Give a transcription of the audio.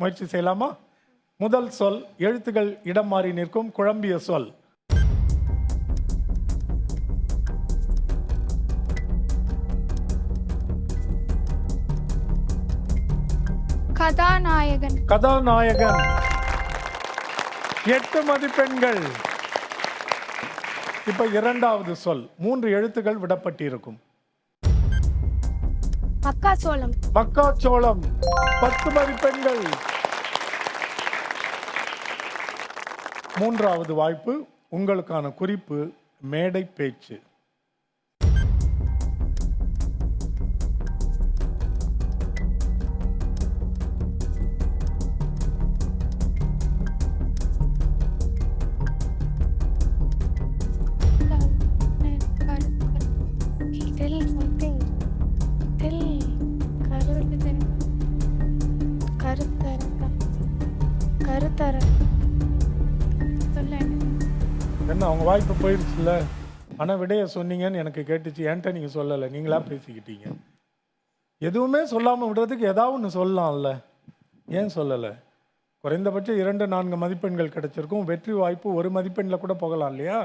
முயற்சி செய்யலாமா? முதல் சொல் எழுத்துகள் இடம் மாறி நிற்கும் குழம்பிய சொல். கதாநாயகன். கதாநாயகன். எட்டு மதிப்பெண்கள். இப்ப இரண்டாவது சொல் மூன்று எழுத்துகள் விடப்பட்டிருக்கும். மக்காச்சோளம். மக்காச்சோளம். பத்து மதிப்பெண்கள் மூன்றாவது வாய்ப்பு உங்களுக்கான குறிப்பு மேடை பேச்சு. Tell. கருத்து கருத்தரங்கம் கருத்தரங்கம் சொல்ல என்ன அவங்க வாய்ப்பு போயிடுச்சுல்ல ஆனால் விடைய சொன்னீங்கன்னு எனக்கு கேட்டுச்சு. என்கிட்ட நீங்கள் சொல்லலை. நீங்களா பேசிக்கிட்டீங்க. எதுவுமே சொல்லாமல் விடுறதுக்கு ஏதாவது ஒன்று சொல்லலாம்ல. ஏன் சொல்லலை? குறைந்தபட்சம் இரண்டு நான்கு மதிப்பெண்கள் கிடைச்சிருக்கும். வெற்றி வாய்ப்பு ஒரு மதிப்பெண்ணில் கூட போகலாம் இல்லையா?